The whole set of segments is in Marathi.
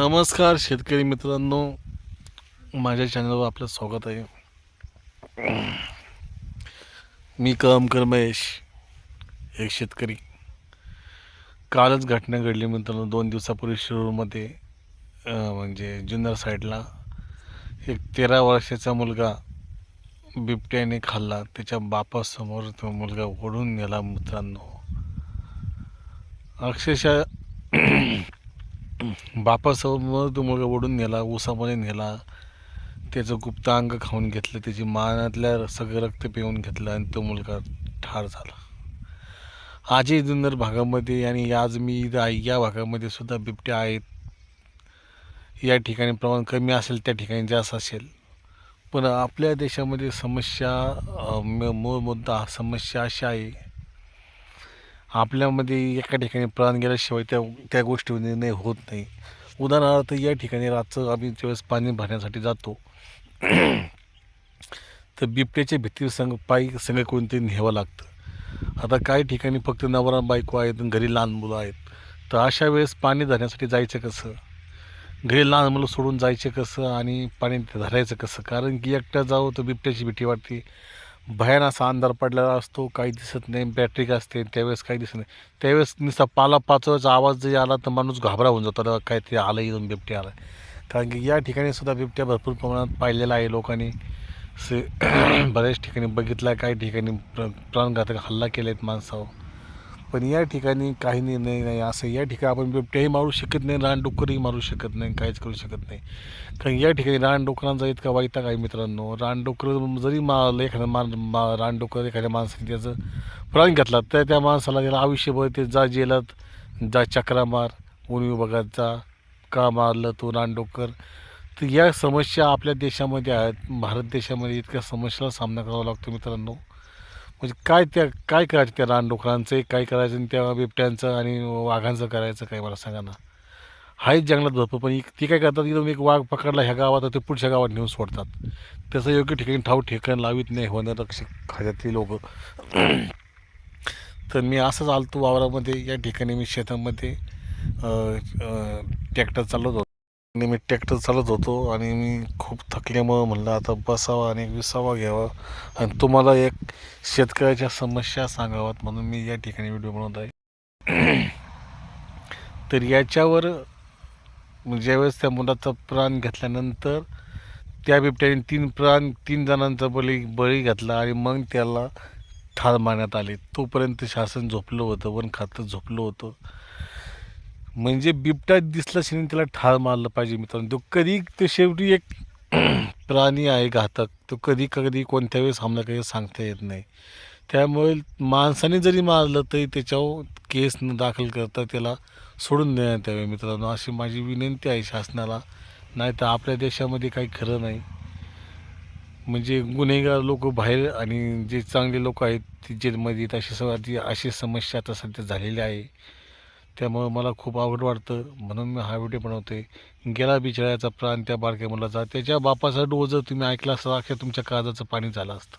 नमस्कार शेतकरी मित्रांनो. माझ्या चॅनलवर आपलं स्वागत आहे. मी कळमकर महेश एक शेतकरी. कालच घटना घडली मित्रांनो दोन दिवसापूर्वी शिरूरमध्ये. म्हणजे जुन्नर साईडला. एक तेरा वर्षाचा मुलगा बिबट्याने खाल्ला. त्याच्या बापासमोर तो मुलगा ओढून गेला मित्रांनो. अक्षरशः बापासमोर तो मुलगा ओढून नेला ऊसामध्ये नेला. त्याचं गुप्त अंग खाऊन घेतलं त्याची मानातल्या सगळं रक्त पिऊन घेतलं आणि तो मुलगा ठार झाला. आजही जुन्नर भागामध्ये आणि आज मी इथं आहे या भागामध्ये सुद्धा बिबट्या आहेत. या ठिकाणी प्रमाण कमी असेल त्या ठिकाणी जास्त असेल. पण आपल्या देशामध्ये समस्या म- मूळ मुद्दा समस्या अशी आहे आपल्यामध्ये एका ठिकाणी प्राण गेल्याशिवाय त्या त्या गोष्टीवर निर्णय होत नाही. उदाहरणार्थ या ठिकाणी रातचं आम्ही ज्यावेळेस पाणी भरण्यासाठी जातो तर बिबट्याच्या भीती संग पायी संग कोणतरी न्यावं लागतं. आता काही ठिकाणी फक्त नवरा बायको आहेत आणि घरी लहान मुलं आहेत. तर अशा वेळेस पाणी धरण्यासाठी जायचं कसं? घरी लहान मुलं सोडून जायचं कसं? आणि पाणी धरायचं कसं? कारण की एकट्या जावं तर बिबट्याची भीती वाटते. भयान असा अंधार पडलेला असतो काही दिसत नाही बॅटरी असते त्यावेळेस काही दिसत नाही. त्यावेळेस नुसता पाला पाचवायचा आवाज जरी आला तर माणूस घाबरा होऊन जातो काहीतरी आलं इथून बिबट्या आला कारण की या ठिकाणी सुद्धा बिबट्या भरपूर प्रमाणात पाहिलेला आहे लोकांनी. से बऱ्याच ठिकाणी बघितला काही ठिकाणी प्र प्राणघातक हल्ला केला आहेत माणसावर. पण या ठिकाणी काही निर्णय नाही. असं या ठिकाणी आपण बिबट्याही मारू शकत नाही रानडुक्करही मारू शकत नाही काहीच करू शकत नाही. कारण या ठिकाणी रानडुकरांचा इतका वैताग आहे मित्रांनो. रानडुकर जरी मारलं एखाद्या मान मा रानडुकर एखाद्या माणसाने त्याचं प्राण घेतला तर त्या माणसाला त्याला आयुष्यभर ते जा जेलात जा चक्रा मार ऊन विभागात जा का मारलं तो रानडोकर तर या समस्या आपल्या देशामध्ये आहेत. भारत देशामध्ये इतक्या समस्याला सामना करावा लागतो मित्रांनो. म्हणजे काय त्या काय करायचं त्या रानडुकरांचं काय करायचं आणि त्या बिबट्यांचं आणि वाघांचं करायचं काय मला सांगा ना. आहेत जंगलात भरपूर पण ती काय करतात एकदम एक वाघ पकडला ह्या गावात तर ते पुढच्या गावात नेऊन सोडतात. त्याचं योग्य ठिकाणी ठाव ठिकाण लावित नाही वनरक्षक खात्यातली लोक. तर मी असंच आलतो वावरामध्ये या ठिकाणी मी शेतामध्ये ट्रॅक्टर चालवत होतो. आणि मी ट्रॅक्टर चालत होतो आणि मी खूप थकल्यामुळं म्हणलं आता बसावा आणि विसावा घ्यावा. आणि तुम्हाला एक शेतकऱ्याच्या समस्या सांगाव्यात म्हणून मी या ठिकाणी व्हिडिओ बनवत आहे. तर याच्यावर ज्यावेळेस त्या मुलाचा प्राण घेतल्यानंतर त्या बिबट्याने तीन प्राण तीन जणांचा बळी बळी घातला आणि मग त्याला ठार मारण्यात आले. तोपर्यंत शासन झोपलं होतं वन खातं झोपलं होतं. म्हणजे बिबटा दिसला शिणी त्याला ठार मारलं पाहिजे मित्रांनो. तो कधी ते शेवटी एक प्राणी आहे घातक. तो कधी कधी कोणत्या वेळेस हमला काही सांगता येत नाही. त्यामुळे माणसाने जरी मारलं तरी त्याच्यावर केस न दाखल करता त्याला सोडून देण्यात यावे मित्रांनो. अशी माझी विनंती आहे शासनाला. नाही तर आपल्या देशामध्ये काही खरं नाही. म्हणजे गुन्हेगार लोक बाहेर आणि जे चांगले लोक आहेत ते जेलमध्ये येत अशी सगळी अशी समस्या आता सध्या झालेली आहे. त्यामुळं मला खूप आवड वाटतं. म्हणून मी हा व्हिडिओ बनवते गेला बिचारायचा प्राण त्या बारक्या मुलाचा. त्याच्या बापाचा डोस जर तुम्ही ऐकला असता अख्या तुमच्या काळजाचं पाणी झालं असतं.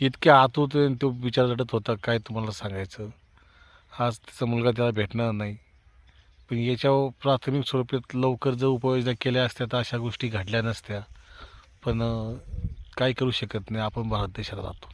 इतक्या आतुरतेने तो विचार लढत होता काय तुम्हाला सांगायचं? आज त्याचा मुलगा त्याला भेटणार नाही. पण याच्यावर प्राथमिक स्वरूपात लवकर जर उपाययोजना केल्या असत्या तर अशा गोष्टी घडल्या नसत्या. पण काय करू शकत नाही. आपण भारत देशात राहतो.